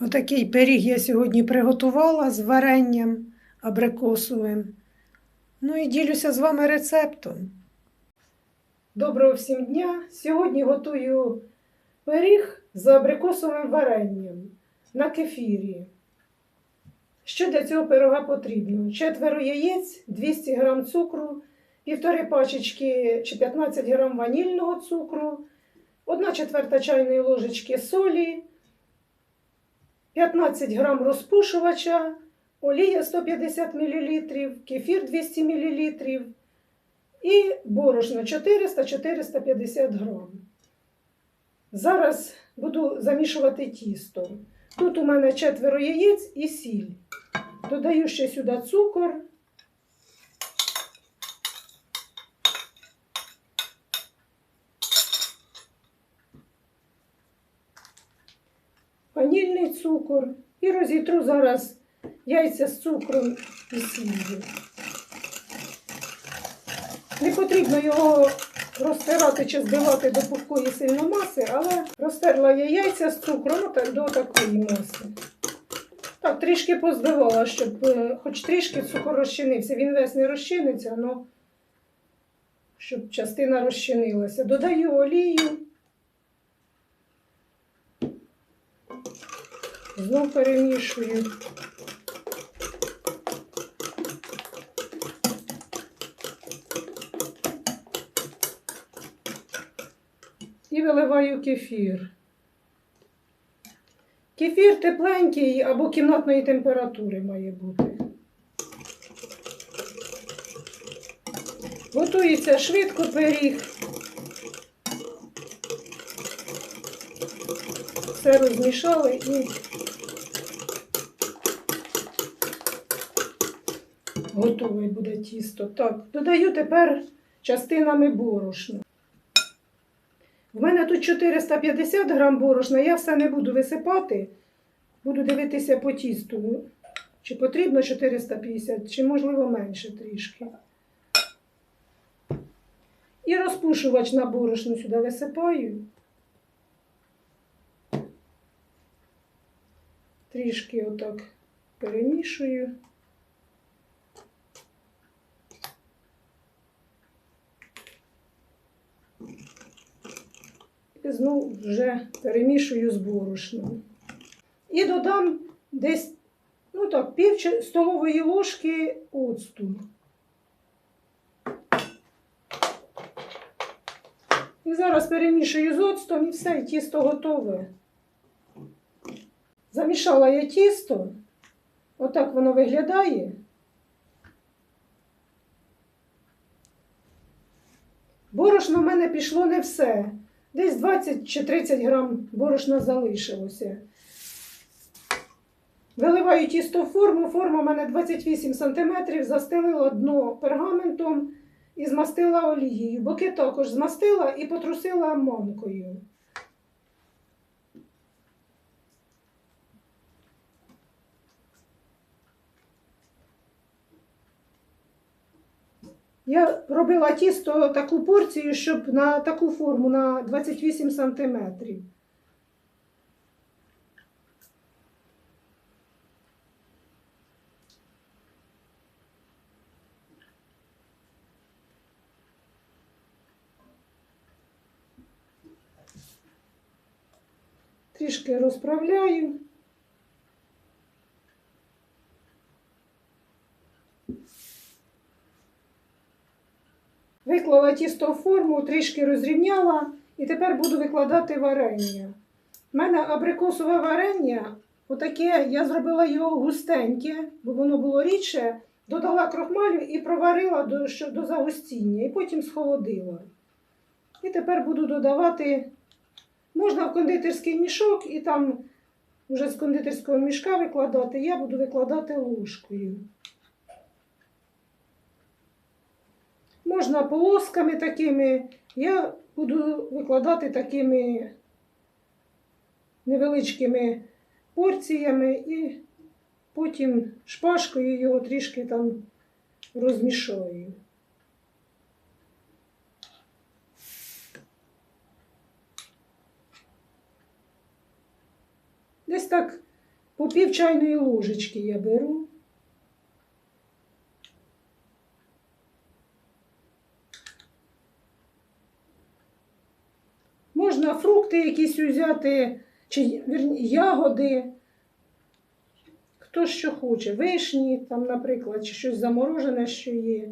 Отакий пиріг я сьогодні приготувала з варенням абрикосовим. Ну і ділюся з вами рецептом. Доброго всім дня! Сьогодні готую пиріг з абрикосовим варенням на кефірі. Що для цього пирога потрібно? Четверо яєць, 200 г цукру, півтори пачечки чи 15 г ванільного цукру, 1 четверта чайної ложечки солі, 15 грам розпушувача, олія 150 мл, кефір 200 мл і борошно 400-450 грам. Зараз буду замішувати тісто. Тут у мене четверо яєць і сіль. Додаю ще сюди цукор. Цукор і розітру зараз яйця з цукром і сіллю. Не потрібно його розтирати чи збивати до пухкої сильно маси, але розтерла я яйця з цукром до такої маси. Так, трішки позбивала, щоб е, хоч трішки цукор розчинився. Він весь не розчиниться, але щоб частина розчинилася. Додаю олію. Знов перемішую. І виливаю кефір. Кефір тепленький або кімнатної температури має бути. Готується швидко пиріг. Все розмішали і готове буде тісто. Так, додаю тепер частинами борошна. В мене тут 450 грам борошна, я все не буду висипати. Буду дивитися по тісту. Чи потрібно 450, чи можливо менше трішки. І розпушувач на борошно сюди висипаю. Трішки отак перемішую. І знову вже перемішую з борошном. І додам десь, ну так, пів столової ложки оцту. І зараз перемішую з оцтом і все, і тісто готове. Замішала я тісто. Отак воно виглядає. Борошно в мене пішло не все. Десь 20 чи 30 грам борошна залишилося. Виливаю тісто в форму. Форма у мене 28 см, застелила дно пергаментом і змастила олією. Боки також змастила і потрусила манкою. Я робила тісто таку порцію, щоб на таку форму на 28 сантиметрів. Трішки розправляю. Виклала тісто в форму, трішки розрівняла і тепер буду викладати варення. У мене абрикосове варення, отаке, я зробила його густеньке, бо воно було рідше, додала крохмалю і проварила до, до загустіння, і потім схолодила. І тепер буду додавати, можна в кондитерський мішок і там вже з кондитерського мішка викладати, я буду викладати ложкою. Можна полосками такими. Я буду викладати такими невеличкими порціями і потім шпажкою його трішки там розмішаю. Десь так По пів чайної ложечки я беру. Можна фрукти якісь взяти, чи ягоди. Хто що хоче. Вишні, там, наприклад, чи щось заморожене, що є.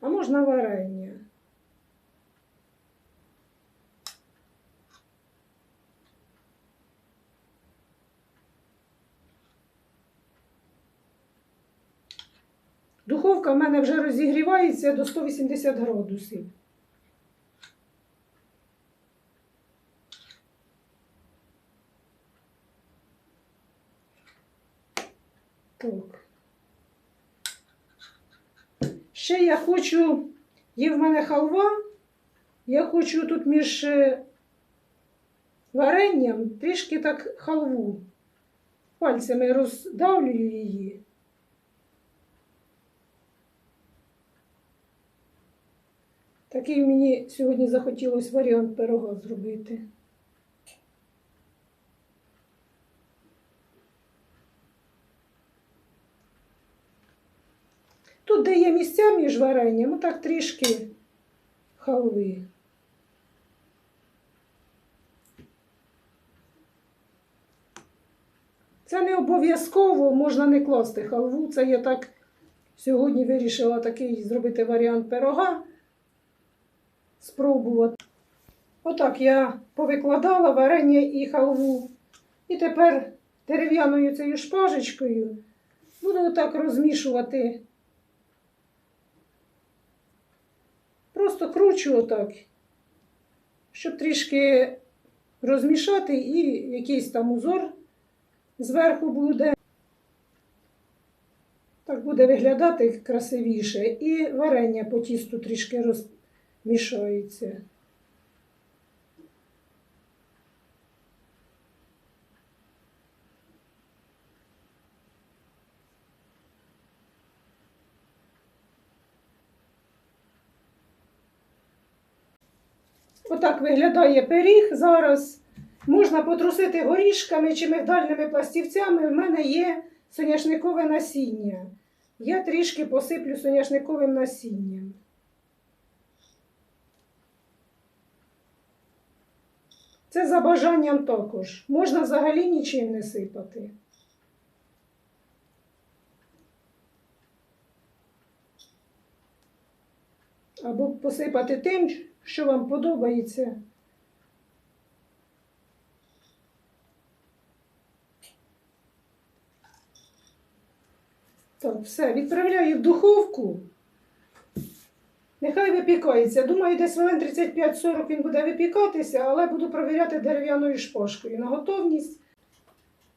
А можна варення. Духовка в мене вже розігрівається до 180 градусів. Так. Ще я хочу, є в мене халва, я хочу тут між е, варенням трішки так халву. Пальцями роздавлюю її. Такий мені сьогодні захотілося варіант пирога зробити. Тут, де є місця між варенням, так трішки халви. Це не обов'язково, можна не класти халву. Це я так сьогодні вирішила такий зробити варіант пирога. Спробувати. Отак я повикладала варення і халву. І тепер дерев'яною цією шпажечкою буду отак розмішувати. Просто кручу отак, щоб трішки розмішати і якийсь там узор зверху буде. Так буде виглядати красивіше. І варення по тісту трішки розмішається. Отак виглядає пиріг зараз. Можна потрусити горішками чи мигдальними пластівцями. В мене є соняшникове насіння. Я трішки посиплю соняшниковим насінням. Це за бажанням також. Можна взагалі нічим не сипати. Або посипати тим, що вам подобається. Так, все, відправляю в духовку. Нехай випікається. Думаю, десь хвилин 35-40 він буде випікатися, але буду провіряти дерев'яною шпажкою на готовність.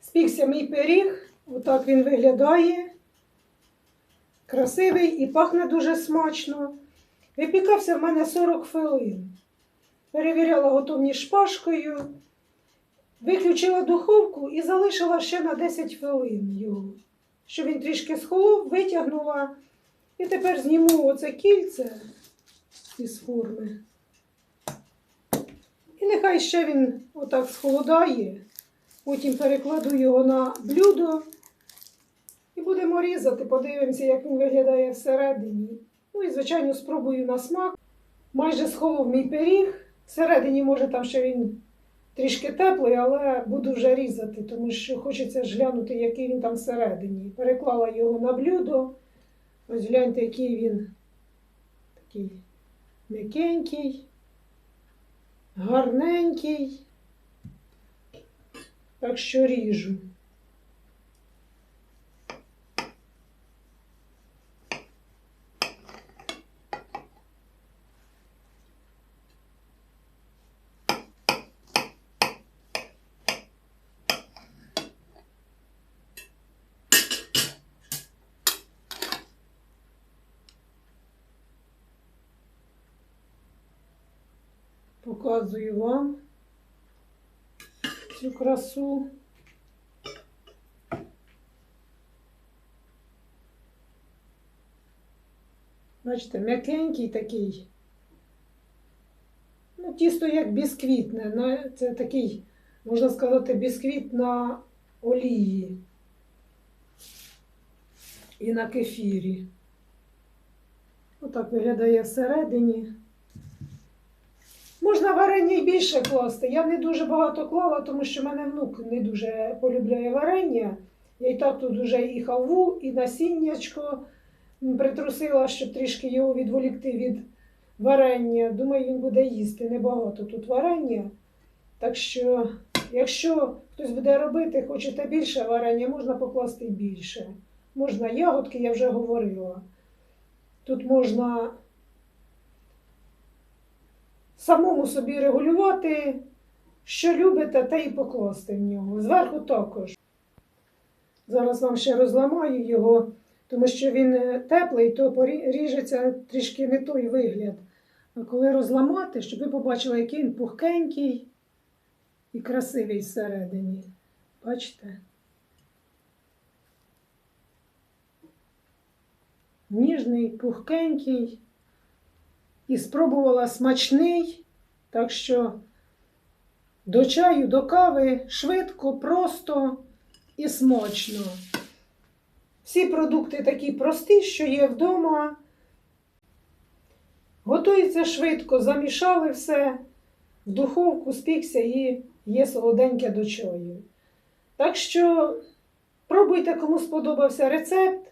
Спікся мій пиріг, отак він виглядає. Красивий і пахне дуже смачно. Випікався в мене 40 хвилин. Перевіряла готовність шпажкою, виключила духовку і залишила ще на 10 хвилин його. Щоб він трішки схолов, витягнула. І тепер зніму оце кільце із форми. І нехай ще він отак схолодає. Потім перекладу його на блюдо і будемо різати, подивимося, як він виглядає всередині. Ну і, звичайно, спробую на смак. Майже схолов мій пиріг. Всередині, може, там ще він трішки теплий, але буду вже різати, тому що хочеться ж глянути, який він там всередині. Переклала його на блюдо. Ось гляньте, який він такий м'якенький, гарненький. Так що ріжу. Показую вам цю красу. Бачите, м'якенький такий. Ну, тісто як бісквітне. Це такий, можна сказати, бісквіт на олії. і на кефірі. Отак виглядає всередині. Можна варення і більше класти. Я не дуже багато клала, тому що в мене внук не дуже полюбляє варення. Я і так тут вже і халву, і насіннячко притрусила, щоб трішки його відволікти від варення. Думаю, він буде їсти небагато тут варення. Так що, якщо хтось буде робити, хочете більше варення, можна покласти більше. Можна ягодки, я вже говорила. Тут можна самому собі регулювати, що любите, те і покласти в нього. Зверху також. Зараз вам ще розламаю його, тому що він е, теплий, то ріжеться трішки не той вигляд. А коли розламати, щоб ви побачили, який він пухкенький і красивий всередині. Бачите? Ніжний, пухкенький. І спробувала смачний. Так що до чаю, до кави швидко, просто і смачно. Всі продукти такі прості, що є вдома. Готується швидко, замішали все, в духовку спікся і є солоденьке до чаю. Так що пробуйте, кому сподобався рецепт.